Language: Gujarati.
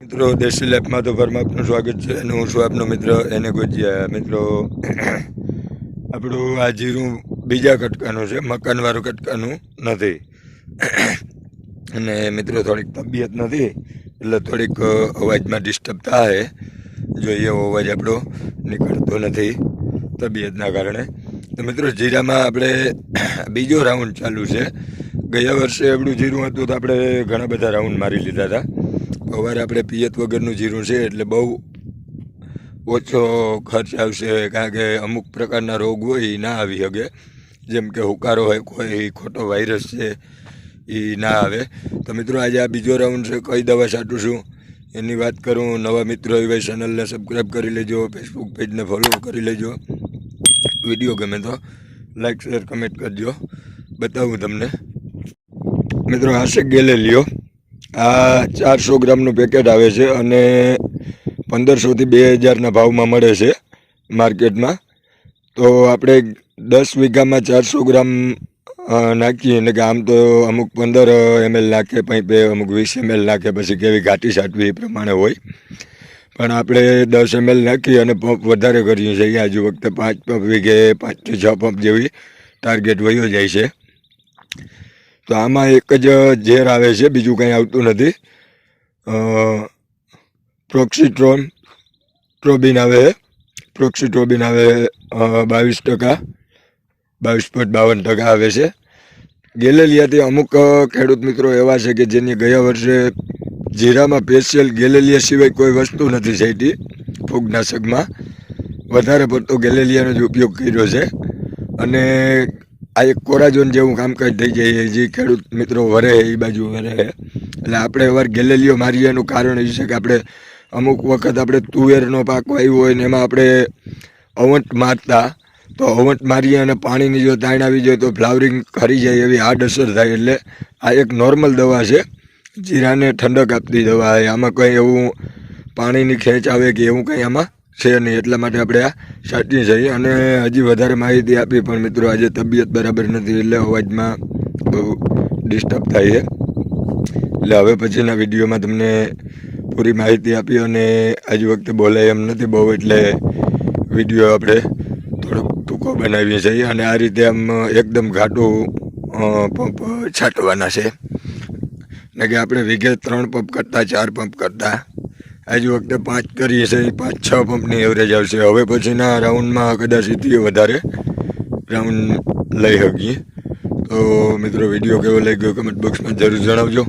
મિત્રો, દેશી લાઈફમાં તો ફરમાં આપનું સ્વાગત છે અને હું છું આપનો મિત્ર એને ગોજિયા. મિત્રો, આપણું આ જીરું બીજા કટકાનું છે, મકાનવાળું કટકાનું નથી. અને મિત્રો, થોડીક તબિયત નથી, એટલે થોડીક અવાજમાં ડિસ્ટર્બ થાય. જોઈએ એવો અવાજ આપણો નીકળતો નથી તબિયતના કારણે. તો મિત્રો, જીરામાં આપણે બીજો રાઉન્ડ ચાલુ છે. ગયા વર્ષે આપણું જીરું હતું તો આપણે ઘણા બધા રાઉન્ડ મારી લીધા હતા. અવારે આપણે પિયત વગરનું જીરું છે એટલે બહુ ઓછો ખર્ચ આવશે, કારણ કે અમુક પ્રકારના રોગ હોય એ ના આવી શકે. જેમ કે હુકારો હોય, કોઈ ખોટો વાયરસ છે એ ના આવે. તો મિત્રો, આજે આ બીજો રાઉન્ડ છે, કઈ દવા છાંટું છું? એની વાત કરું, નવા મિત્રો એવા ચેનલને સબસ્ક્રાઈબ કરી લેજો ફેસબુક પેજને ફોલો કરી લેજો. વીડિયો ગમે તો લાઈક શેર કમેન્ટ કરજો. બતાવું તમને. મિત્રો આ ગેલે ગેલેલિયો. આ ચારસો ગ્રામનું પેકેટ આવે છે અને પંદરસોથી બે હજારના ભાવમાં મળે છે માર્કેટમાં. તો આપણે દસ વીઘામાં ચારસો ગ્રામ નાખીએ. એટલે કે આમ તો અમુક પંદર એમએલ નાખે પૈપે અમુક વીસ એમએલ નાખે, પછી કેવી ઘાટી છાંટવી એ પ્રમાણે હોય. પણ આપણે દસ એમએલ નાખી અને પંપ વધારે કરીએ છીએ. આજુ વખતે પાંચ પંપ વીઘે પાંચથી છ પંપ જેવી ટાર્ગેટ વયો જાય છે. તો આમાં એક જ ઝેર આવે છે, બીજું કંઈ આવતું નથી. પ્રોક્સિટ્રોન ટ્રોબિન આવે પ્રોક્સિટ્રોબિન આવે બાવીસ ટકા, બાવીસ પોઈન્ટ બાવન ટકા આવે છે. ગેલેલિયાથી અમુક ખેડૂત મિત્રો એવા છે કે જેની ગયા વર્ષે જીરામાં પેશિયલ ગેલેલિયા સિવાય કોઈ વસ્તુ નથી છેટી, ફૂગનાશકમાં. વધારે પડતો ગેલેલિયાનો જ ઉપયોગ કર્યો છે. અને આ એક કોરાજોન જેવું કામકાજ થઈ જાય જે ખેડૂત મિત્રો વરે, એ બાજુ વરે. એટલે આપણે અવાર ગેલેલીઓ મારીએ એનું કારણ એ છે કે આપણે અમુક વખત આપણે તુવેરનો પાક વાવ્યો હોય ને એમાં આપણે અવંટ મારતા. તો અવંટ મારીએ અને પાણીની જો તાણ આવી જાય તો ફ્લાવરિંગ ખરી જાય એવી અસર થાય. એટલે આ એક નોર્મલ દવા છે. જીરાને ઠંડક આપતી દવા. આમાં કંઈ એવું પાણીની ખેંચ આવે કે એવું કંઈ આમાં છે નહીં એટલા માટે આપણે આ છાંટીએ છીએ અને હજી વધારે માહિતી આપી પણ મિત્રો, આજે તબિયત બરાબર નથી એટલે અવાજમાં બહુ ડિસ્ટર્બ થાય છે. એટલે હવે પછીના વિડીયોમાં તમને પૂરી માહિતી આપી અને આજ વખતે બોલાય એમ નથી બહુ, એટલે વીડિયો આપણે થોડોક ટૂંકો બનાવીએ છીએ. અને આ રીતે આમ એકદમ ઘાટું પંપ છાંટવાના છે. એટલે કે આપણે વીઘે ત્રણ પંપ કરતાં, ચાર પંપ કરતા. આજ વખતે પાંચ કરીએ છીએ પાંચ છ પંપની એવરેજ આવશે. હવે પછીના રાઉન્ડમાં કદાચ એથી વધારે રાઉન્ડ લઈ શકીએ. તો મિત્રો વીડિયો કેવો લાગ્યો? કમેન્ટ બોક્સમાં જરૂર જણાવજો.